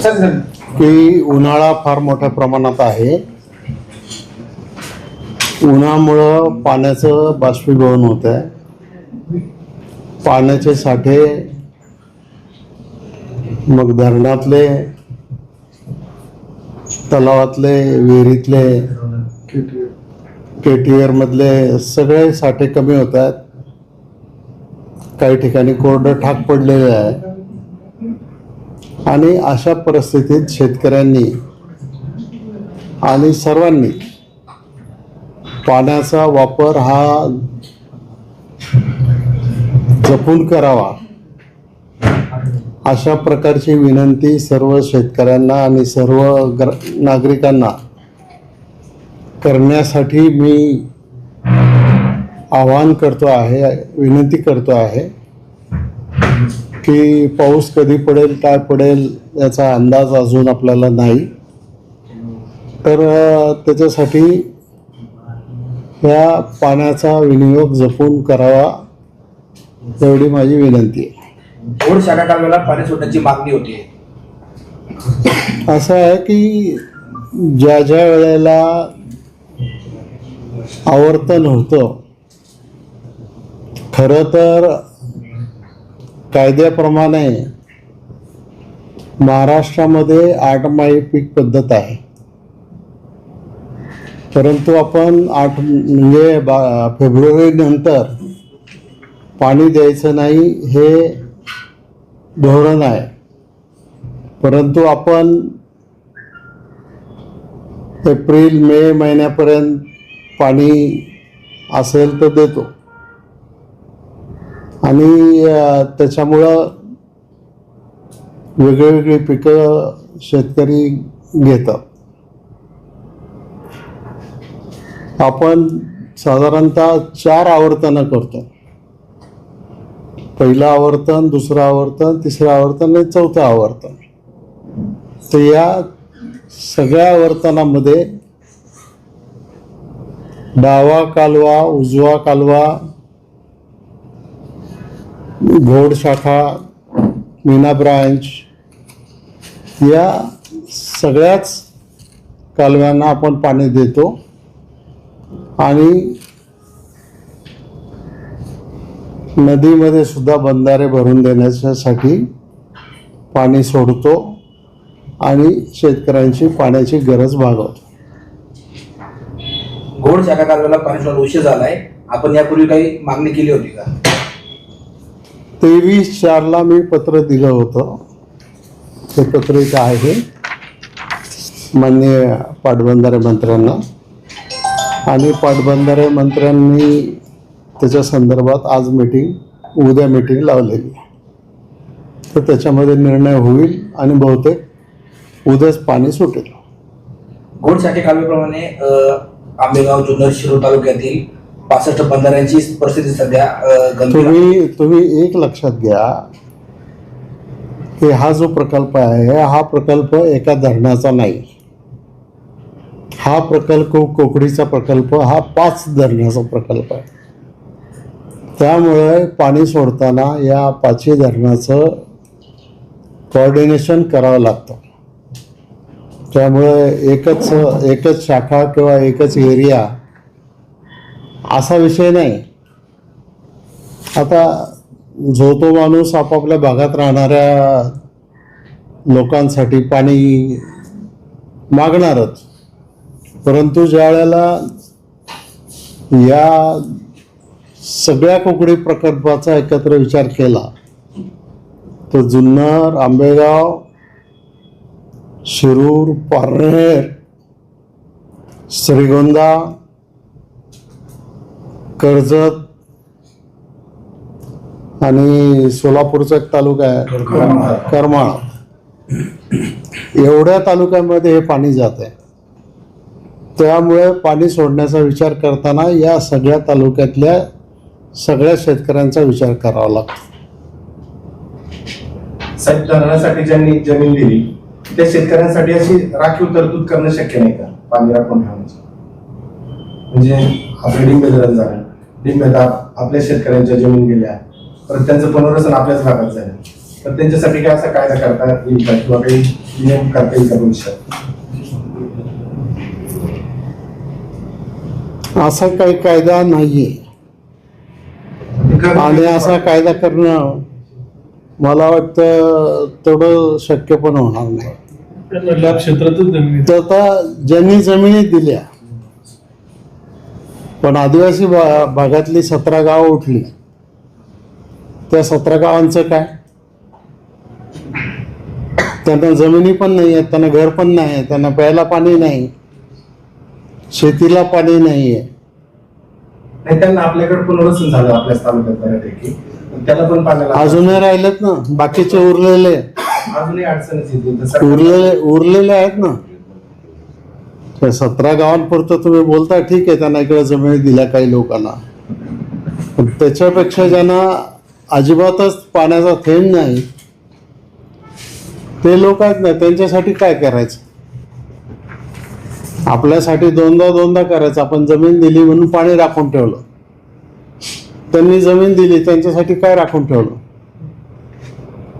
की उन्हाळा फार मोठ्या प्रमाणात आहे. उन्हामुळं पाण्याचं बाष्पीभवन होत आहे पाण्याचे साठे मग धरणातले तलावातले विहिरीतले के टी मधले सगळे साठे कमी होत आहेत. काही ठिकाणी कोरडं ठाक पडलेले आहे. आणि अशा परिस्थितीत शेतकऱ्यांनी आणि सर्वांनी पाण्याचा वापर हा जपून करावा अशा प्रकारची विनंती सर्व शेतकऱ्यांना आणि सर्व ग्र नागरिकांना करण्यासाठी मी आवाहन करतो आहे विनंती करतो आहे. की पाऊस कधी पडेल काय पडेल याचा अंदाज अजून आपल्याला नाही. तर त्याच्यासाठी या पाण्याचा विनियोग जपून करावा एवढी माझी विनंती आहे. घोड शाखा कालव्याला पाणी सोडण्याची मागणी होती. असं आहे की ज्या ज्या वेळेला आवर्तन होतं खरं तर कायद्याप्रमाणे महाराष्ट्रामध्ये आठमाही पीक पद्धत आहे. परंतु आपण आठ म्हणजे बा फेब्रुवारी नंतर पाणी द्यायचं नाही हे धोरण आहे. परंतु आपण एप्रिल मे महिन्यापर्यंत पाणी असेल तर देतो. आणि त्याच्यामुळं वेगळी पिकं शेतकरी घेतात आपण साधारणतः चार आवर्तनं करतो. पहिलं आवर्तन दुसरं आवर्तन तिसरं आवर्तन आणि चौथं आवर्तन. तर या सगळ्या आवर्तनामध्ये डावा कालवा उजवा कालवा घोड शाखा मीना ब्रांच या सगळ्याच कालव्यांना आपण पाणी देतो. आणि नदीमध्ये सुद्धा बंधारे भरून देण्यासाठी पाणी सोडतो आणि शेतकऱ्यांची पाण्याची गरज भागवतो. घोड शाखा कालव्याला पाणी सोडून उशीर झालाय. आपण यापूर्वी काही मागणी केली होती का? तेवीस चारला मी पत्र दिलं होतं. ते पत्र इथं आहे. मान्य पाटबंधारे मंत्र्यांना. आणि पाटबंधारे मंत्र्यांनी त्याच्या संदर्भात आज मीटिंग उद्या मीटिंग लावलेली आहे. तर त्याच्यामध्ये निर्णय होईल आणि बहुतेक उद्याच पाणी सुटेल. घोड शाखे कालव्याप्रमाणे आंबेगाव जुन्नर शिरूर तालुक्यातील पासष्ट बंधाऱ्यांची परिस्थिती सध्या तुम्ही तुम्ही एक लक्षात घ्या की हा जो प्रकल्प आहे हा प्रकल्प एका धरणाचा नाही. हा प्रकल्प कोकडीचा प्रकल्प हा पाच धरणाचा प्रकल्प आहे. त्यामुळे पाणी सोडताना या पाचही धरणाचं कोऑर्डिनेशन करावं लागतं. त्यामुळे एकच एकच शाखा किंवा एकच एरिया असा विषय नाही. आता जो तो माणूस आपापल्या भागात राहणाऱ्या लोकांसाठी पाणी मागणारच. परंतु ज्या वेळेला या सगळ्या कोकणी प्रकल्पाचा एकत्र विचार केला तर जुन्नर आंबेगाव शिरूर पारनेर श्रीगोंदा कर्जत आणि सोलापूरचा एक तालुका आहे. करमाळा. एवढ्या तालुक्यामध्ये हे पाणी जात आहे. त्यामुळे पाणी सोडण्याचा विचार करताना या सगळ्या तालुक्यातल्या सगळ्या शेतकऱ्यांचा विचार करावा लागतो. धरणासाठी ज्यांनी जमीन दिली त्या शेतकऱ्यांसाठी अशी राखीव तरतूद करणं शक्य नाही का? पाणी राखून ठेवण्याचं. म्हणजे झालं. डिंबे आपल्या शेतकऱ्यांच्या जमीन गेल्या परत त्यांचं पुनर्वसन आपल्याच भागात झालं. तर त्यांच्यासाठी काय असा कायदा करता येईल का? किंवा काही नियम करता येईल का भविष्यात? असा काही कायदा नाहीये. आणि असा कायदा करणं मला वाटतं तेवढं शक्य पण होणार नाही. त्यांना लाभ क्षेत्रातच जमिनी तर आता ज्यांनी जमिनी दिल्या पण आदिवासी भा भागातली सतरा गावं उठली. त्या सतरा गावांचं काय? त्यांना जमिनी पण नाही आहेत त्यांना घर पण नाही आहे त्यांना प्यायला पाणी नाही शेतीला पाणी नाही आहे. त्यांना आपल्याकडे पुनर्वसन झालं आपल्याच तालुक्यात बऱ्यापैकी. त्याला पण अजूनही राहिलेत ना बाकीचे उरलेले. अजूनही अडचणच उरलेले उरलेले आहेत ना. त्या सतरा गावांपुरतं तुम्ही बोलता ठीक आहे त्यांना इकडे जमिनी दिल्या काही लोकांना. पण त्याच्यापेक्षा ज्यांना अजिबातच पाण्याचा थेंब नाही ते लोक आहेत ना त्यांच्यासाठी काय करायचं? आपल्यासाठी दोनदा दोनदा करायचं. आपण जमीन दिली म्हणून पाणी राखून ठेवलं. त्यांनी जमीन दिली त्यांच्यासाठी काय राखून ठेवलं?